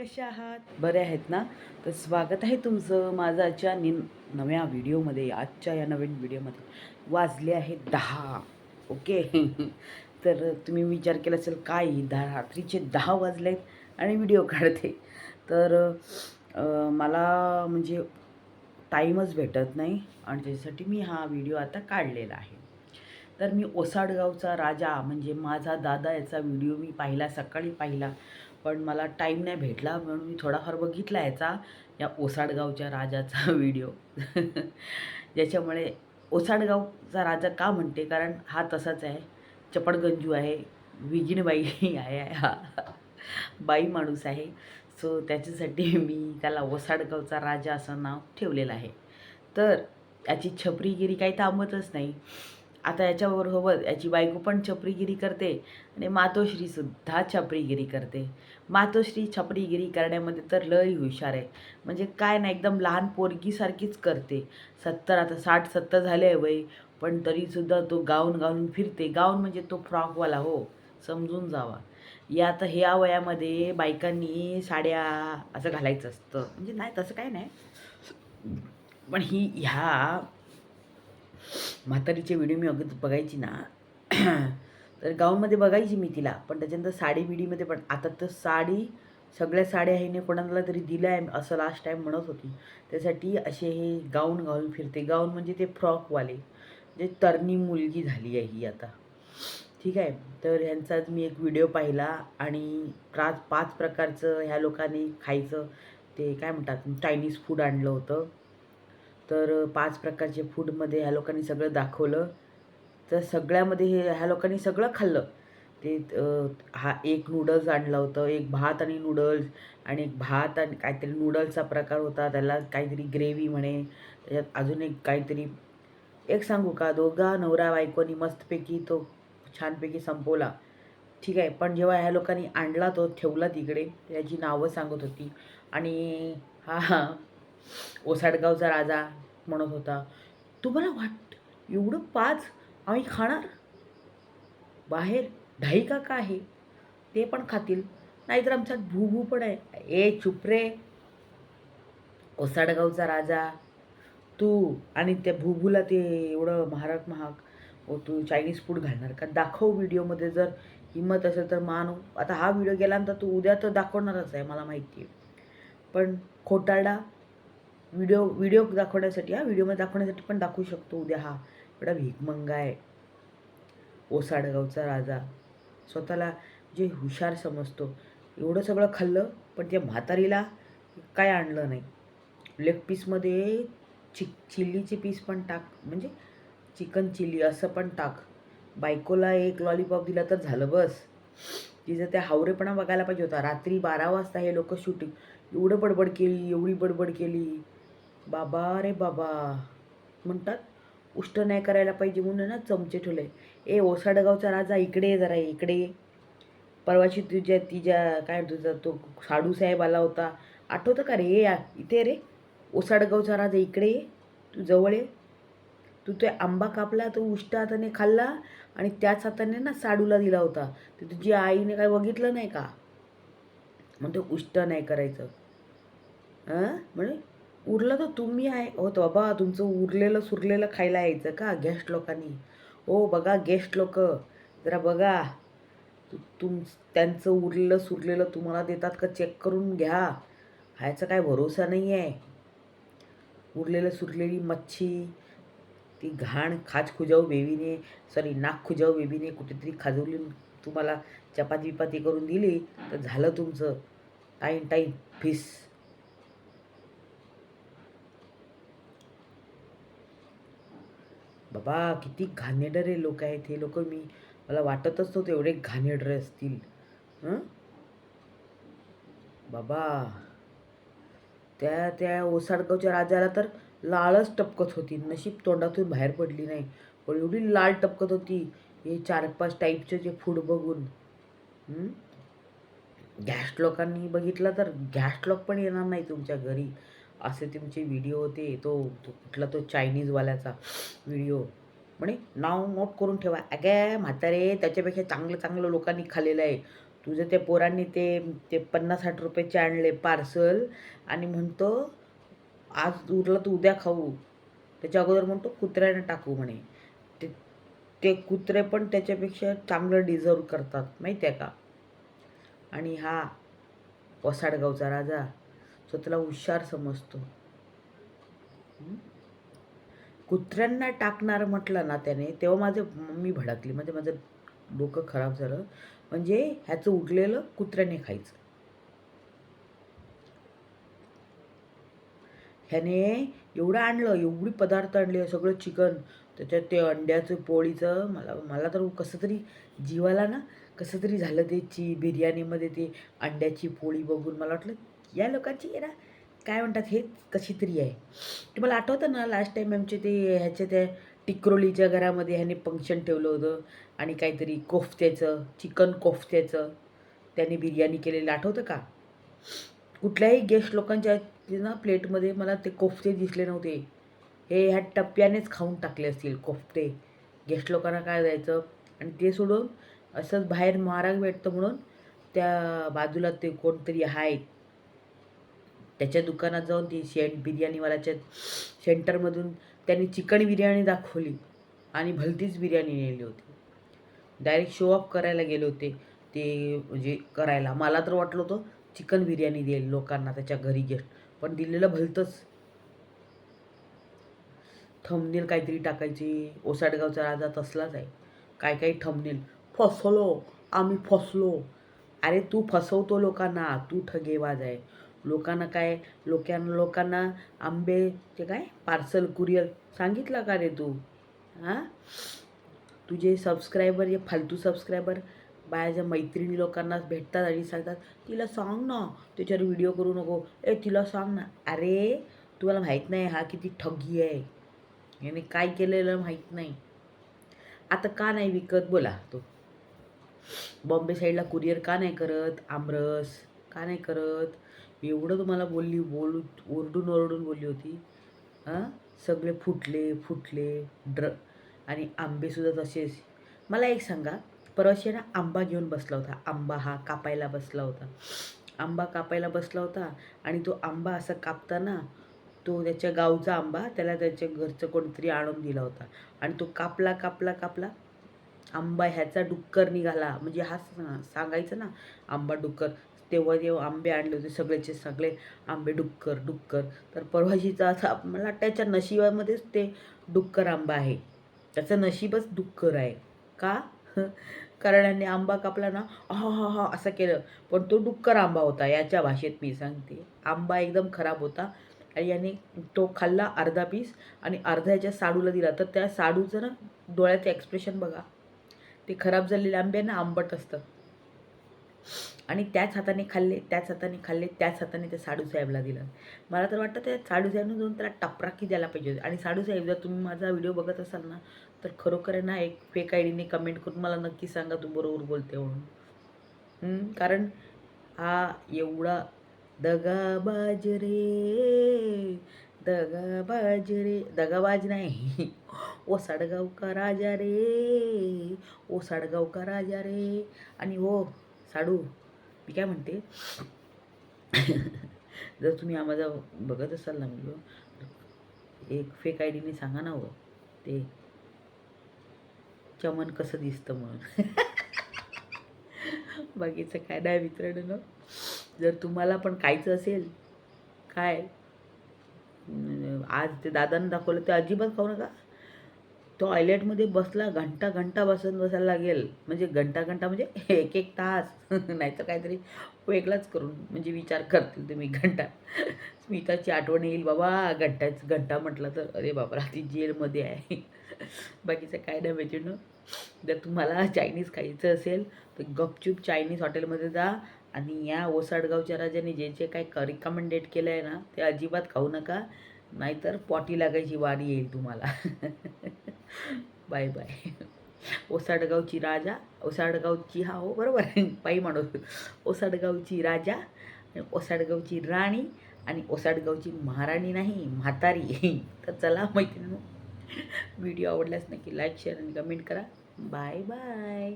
कशा आहात? बरे आहेत ना? तर स्वागत आहे तुमचं माझं आजच्या नि नव्या व्हिडिओमध्ये आजच्या या नवीन व्हिडिओमध्ये. वाजले आहेत दहा ओके? तर तुम्ही विचार केला असेल काय दहा? रात्रीचे दहा वाजले आहेत आणि व्हिडिओ काढते. तर मला म्हणजे टाईमच भेटत नाही आणि त्याच्यासाठी मी हा व्हिडिओ आता काढलेला आहे. तर मी ओसाडगावचा राजा म्हणजे माझा दादा याचा व्हिडिओ मी पाहिला सकाळी पाहिला. पण मला टाईम नाही भेटला म्हणून मी थोडाफार बघितला याचा या ओसाडगावच्या राजाचा व्हिडिओ ज्याच्यामुळे ओसाडगावचा राजा का म्हणते? कारण हा तसाच आहे. चपडगंजू आहे विजिणबाई आहे हा बाई माणूस आहे. सो त्याच्यासाठी मी त्याला ओसाडगावचा राजा असं नाव ठेवलेलं आहे. तर याची छपरीगिरी काही थांबतच नाही. आता याच्याबरोबर याची बायको पण छपरीगिरी करते आणि मातोश्रीसुद्धा छपरीगिरी करते. मातोश्री छपरीगिरी करण्यामध्ये तर लय हुशार आहे. म्हणजे काय ना एकदम लहान पोरगीसारखीच करते. सत्तर आता साठ सत्तर झाले आहे वय पण तरीसुद्धा तो गाऊन गाऊन फिरते. गाऊन म्हणजे तो फ्रॉकवाला हो समजून जावा. या आता ह्या वयामध्ये बायकांनी साड्या असं घालायचं असतं. म्हणजे नाही तसं काय नाही. पण ही ह्या म्हातारीचे व्हिडिओ मी अगदी बघायची ना. तर गाऊनमध्ये बघायची मी तिला. पण त्याच्यानंतर साडी बिडीमध्ये पण आता तर साडी सगळ्या साड्या हिने कोणाला तरी दिलं आहे असं लास्ट टाईम म्हणत होती. त्यासाठी असे हे गाऊन घालून फिरते. गाऊन म्हणजे ते फ्रॉकवाले म्हणजे तरणी मुलगी झाली आहे ही आता. ठीक आहे? तर ह्यांचाच मी एक व्हिडिओ पाहिला आणि पाच पाच प्रकारचं ह्या लोकांनी खायचं. ते काय म्हणतात चायनीज फूड आणलं होतं. तर पाच प्रकारचे फूडमध्ये ह्या लोकांनी सगळं दाखवलं. तर सगळ्यामध्ये हे ह्या लोकांनी सगळं खाल्लं. ते हा एक नूडल्स आणलं होतं एक भात आणि नूडल्स आणि एक भात आणि काहीतरी नूडल्सचा प्रकार होता. त्याला काहीतरी ग्रेव्ही म्हणे. त्याच्यात अजून एक काहीतरी. एक सांगू का? दोघा नवरा बायकोनी मस्तपैकी तो छानपैकी संपवला. ठीक आहे पण जेव्हा ह्या लोकांनी आणला तो ठेवला तिकडे. त्याची नावं सांगत होती. आणि हा ओसाडगावचा राजा म्हणत होता तुम्हाला वाट एवढं पाच आम्ही खाणार? बाहेर ढाई का का आहे? ते पण खातील. नाहीतर आमच्यात भूभू पण आहे. ए चुप रे. ओसाडगावचा राजा तू आणि त्या भूभूला ते एवढं महाराज महाग ओ तू चायनीज फूड घालणार का? दाखव व्हिडिओमध्ये जर हिंमत असेल तर मानू आता हा व्हिडिओ गेल्यानंतर तू उद्या तर दाखवणारच आहे मला माहिती आहे. पण खोटारडा व्हिडिओ व्हिडिओ दाखवण्यासाठी हा व्हिडिओमध्ये दाखवण्यासाठी पण दाखवू शकतो. उद्या हा एवढा भीकमंगा आहे. ओसाडगावचा राजा. स्वतःला जे हुशार समजतो. एवढं सगळं खाल्लं पण त्या म्हातारीला काय आणलं नाही. लेग पीसमध्ये चि चिल्लीचे पीस पण टाक. म्हणजे चिकन चिल्ली असं पण टाक. बायकोला एक लॉलीपॉप दिला तर झालं बस. तिचं त्या हावरेपणा बघायला पाहिजे होता. रात्री बारा वाजता हे लोक शूटिंग एवढं बडबड केली एवढी बडबड केली. बाबा रे बाबा. म्हणतात उष्ट नाही करायला पाहिजे म्हणून ना चमचे ठेवले. ए ओसाडगावचा राजा इकडे ये जरा इकडे ये. परवाची तुझ्या तिच्या काय तुझा तो साडू साहेब आला होता. आठवतं का रे? ये या इथे रे. ओसाडगावचा राजा इकडे ये. तू जवळ ये. तू तो आंबा कापला तो उष्ट हाताने खाल्ला आणि त्याच हाताने ना साडूला दिला होता. ते तुझी आईने काय बघितलं नाही का? म्हणतो उष्ट नाही करायचं. हां म्हणे उरलं तर तुम्ही आहे. हो तर बाबा तुमचं उरलेलं सुरलेलं खायला यायचं का गेस्ट लोकांनी? हो बघा गेस्ट लोक. जरा बघा. तुम त्यांचं उरलेलं सुरलेलं तुम्हाला देतात का? चेक करून घ्या. ह्याचा काय भरोसा नाही आहे उरलेलं सुरलेली मच्छी ती घाण खाज खुजाऊ बेबीने सॉरी नाक खुजाऊ बेबीने कुठेतरी खाजवली तुम्हाला चपाती बिपाती करून दिली तर झालं तुमचं. टाईम टाईम फिस बाबा किती घाणेडरे लोक आहेत हे लोक. मी मला वाटतच नव्हतं एवढे घाणेडरे असतील. बाबा त्या त्या ओसाडगावच्या राजाला तर लाळच टपकत होती. नशीब तोंडातून बाहेर पडली नाही. पण एवढी लाळ टपकत होती. हे चार पाच टाईपचे जे फूड बघून. गॅस लोकांनी बघितलं तर गॅस लोक पण येणार नाही तुमच्या घरी. असे तुमचे व्हिडिओ होते तो कुठला तो चायनीजवाल्याचा व्हिडिओ म्हणे नाव नोट करून ठेवा. अगे म्हातारे त्याच्यापेक्षा चांगलं चांगलं लोकांनी खाल्लेलं आहे. तुझं त्या पोरांनी ते ते पन्नास साठ रुपयाचे आणले पार्सल आणि म्हणतो आज उरलं तर उद्या खाऊ. त्याच्या अगोदर म्हणतो कुत्र्याने टाकू म्हणे. ते ते कुत्रे पण त्याच्यापेक्षा चांगलं डिझर्व करतात. माहिती आहे का? आणि हा वसाडगावचा राजा स्वतःला हुशार समजतो. कुत्र्यांना टाकणार म्हटलं ना त्याने तेव्हा माझं मी भडकली. म्हणजे माझं डोकं खराब झालं. म्हणजे ह्याचं उरलेलं कुत्र्याने खायचं. ह्याने एवढं आणलं एवढी पदार्थ आणले सगळं चिकन त्याच्यात ते अंड्याचं पोळीचं मला मला तर कसं तरी जीवाला ना कसं तरी झालं ते ची बिर्याणीमध्ये ते अंड्याची पोळी बघून मला वाटलं या लोकांची आहे ना काय म्हणतात हे कशी तरी आहे. तुम्हाला आठवतं ना लास्ट टाईम आमचे ते ह्याच्या त्या टिक्रोलीच्या घरामध्ये ह्याने फंक्शन ठेवलं होतं आणि काहीतरी कोफ्त्याचं चिकन कोफ्त्याचं त्याने बिर्याणी केलेलं आठवतं का? कुठल्याही गेस्ट लोकांच्या ना प्लेटमध्ये मला ते कोफ्ते दिसले नव्हते. हे ह्या टप्प्यानेच खाऊन टाकले असतील कोफ्ते गेस्ट लोकांना काय द्यायचं आणि ते सोडून असंच बाहेर महाराग भेटतं म्हणून त्या बाजूला ते कोणतरी आहेत. त्याच्या दुकानात जाऊन ती शेंट बिर्याणीवाल्याच्या सेंटरमधून त्यांनी चिकन बिर्याणी दाखवली आणि भलतीच बिर्याणी नेली होती. डायरेक्ट शो ऑफ करायला गेले होते. ते म्हणजे करायला. मला तर वाटलं होतं चिकन बिर्याणी देईल लोकांना त्याच्या घरी गेस्ट. पण दिलेलं भलतंच. थंबनेल काहीतरी टाकायची. ओसाडगावचा राजा तसलाच आहे. काय काही थंबनेल फसलो. आम्ही फसलो. अरे तू फसवतो लोकांना. तू ठगेबाज आहे. लोकांना काय लोकांना लोकांना आंबे ते काय पार्सल कुरिअर सांगितलं का रे तू? हां? तुझे सबस्क्रायबर हे फालतू सबस्क्रायबर बायाच्या मैत्रिणी लोकांना भेटतात आणि सांगतात तिला सांग ना त्याच्यावर व्हिडिओ करू नको. ए तिला सांग ना. अरे तुम्हाला माहीत नाही हा किती ठगी आहे. याने काय केलेलं माहीत नाही. आता का नाही विकत? बोला तो. बॉम्बे साईडला कुरिअर का नाही करत? आमरस का नाही करत? एवढं तुम्हाला बोलली बोलू ओरडून ओरडून बोलली होती. हां? सगळे फुटले फुटले ड्र आणि आंबेसुद्धा तसेच. मला एक सांगा परवाशी ना आंबा घेऊन बसला होता. आंबा हा कापायला बसला होता. आंबा कापायला बसला होता आणि तो आंबा असा कापताना तो त्याच्या गावचा आंबा त्याला त्याच्या घरचं कोणतरी आणून दिला होता. आणि तो कापला कापला कापला आंबा ह्याचा डुक्कर निघाला. म्हणजे हा सांगायचं ना आंबा डुक्कर. तेव्हा जेव्हा आंबे आणले होते सगळेचे सगळे आंबे डुक्कर डुक्कर. तर परवाशीचा असा मला त्याच्या नशिबामध्येच ते डुक्कर आंबा आहे. त्याचं नशीबच डुक्कर आहे. का? कारण यांनी आंबा कापला ना हा हा हा असं केलं. पण तो डुक्कर आंबा होता याच्या भाषेत मी सांगते. आंबा एकदम खराब होता आणि याने तो खाल्ला अर्धा पीस आणि अर्धा याच्या साडूला दिला. तर त्या साडूचं ना डोळ्याचं एक्सप्रेशन बघा. ते खराब झालेले आंबे ना आंबट असतं. आणि त्याच हाताने खाल्ले त्याच हाताने खाल्ले त्याच हाताने त्या साडू साहेबला दिलं. मला तर वाटतं त्या साडूसाहेबनं जाऊन त्याला टपराकी द्यायला पाहिजे आणि साडूसाहेब जर तुम्ही माझा व्हिडिओ बघत असाल ना तर खरोखर आहे ना एक फेक आय डीने कमेंट करून मला नक्की सांगा तू बरोबर बोलते म्हणून. कारण हा एवढा दगाबाज रे दगाबाज रे दगाबाज नाही ओ साडगाव का राजा रे ओ साडगाव का राजा रे. आणि हो साडू मी काय म्हणते? जर तुम्ही आम्हाला बघत असाल ना व्हिडिओ एक फेक आय डीने सांगा ना हो ते. चमन कसं दिसतं म्हणून. बाकीचं काय नाही मित्रांनो जर तुम्हाला पण खायचं असेल काय? आज ते दादानं दाखवलं ते अजिबात खाऊ नका. टॉयलेटमध्ये बसला घंटा घंटा बसून बसायला लागेल. म्हणजे घंटा घंटा म्हणजे एक एक तास. नाही तर काहीतरी वेगळाच करून म्हणजे विचार करतील तुम्ही घंटा. स्मिताची आठवण येईल बाबा घंटाच घंटा म्हटलं तर अरे बाबा ती जेलमध्ये आहे. बाकीचं काय नाही मैत्रिणी जर तुम्हाला चायनीज खायचं असेल तर गपचूप चायनीज हॉटेलमध्ये जा आणि या ओसाडगावच्या राजाने जे जे काय रिकमेंडेड केलं आहे ना ते अजिबात खाऊ नका. नाहीतर पॉटी लागायची वारी येईल तुम्हाला. Bye bye. ओसाडगावची राजा ओसाडगावची हा हो बरोबर. पायी माणूस. ओसाडगावची राजा ओसाडगावची राणी आणि ओसाडगावची महाराणी नाही म्हातारी. तर चला मैत्रिणी व्हिडिओ आवडल्यास नक्की लाईक शेअर आणि कमेंट करा. Bye bye.